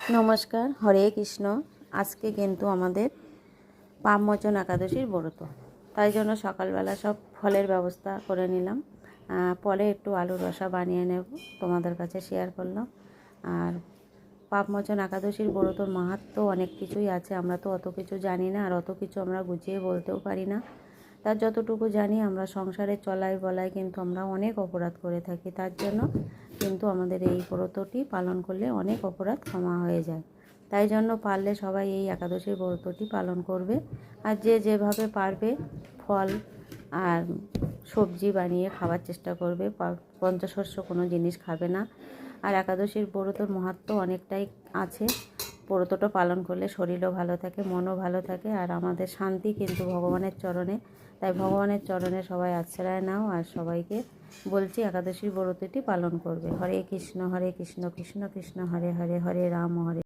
নমস্কার, হরে কৃষ্ণ। আজকে কিন্তু আমাদের পাপমোচন একাদশীর ব্রত। তাই জন্য সকালবেলা সব ফলের ব্যবস্থা করে নিলাম। পরে একটু আলুর রসা বানিয়ে নেব, তোমাদের কাছে শেয়ার করলাম। আর পাপমোচন একাদশীর ব্রতর মাহাত্ম অনেক কিছুই আছে, আমরা তো অত কিছু জানি না, আর অত কিছু আমরা গুছিয়ে বলতেও পারি না। তার যতটুকু জানি আমরা সংসারে চলাই বলাই কিন্তু আমরা অনেক অপরাধ করে থাকি। তার জন্য কিন্তু আমাদের এই ব্রতটি পালন করলে অনেক অপরাধ ক্ষমা হয়ে যায়। তাই জন্য পারলে সবাই এই একাদশীর ব্রতটি পালন করবে। আর যে যেভাবে পারবে ফল আর সবজি বানিয়ে খাওয়ার চেষ্টা করবে। পঞ্চশস্য কোনো জিনিস খাবে না। আর একাদশীর ব্রতর মাহাত্ম অনেকটাই আছে। ব্রতটা পালন করলে শরীরও ভালো থাকে, মনও ভালো থাকে আর আমাদের শান্তি কিন্তু ভগবানের চরণে। তাই ভগবানের চরণে সবাই আশ্রয় নাও আর সবাইকে বলছি একাদশীর ব্রতটি পালন করবে। হরে কৃষ্ণ হরে কৃষ্ণ কৃষ্ণ কৃষ্ণ, হরে হরে হরে রাম, হরে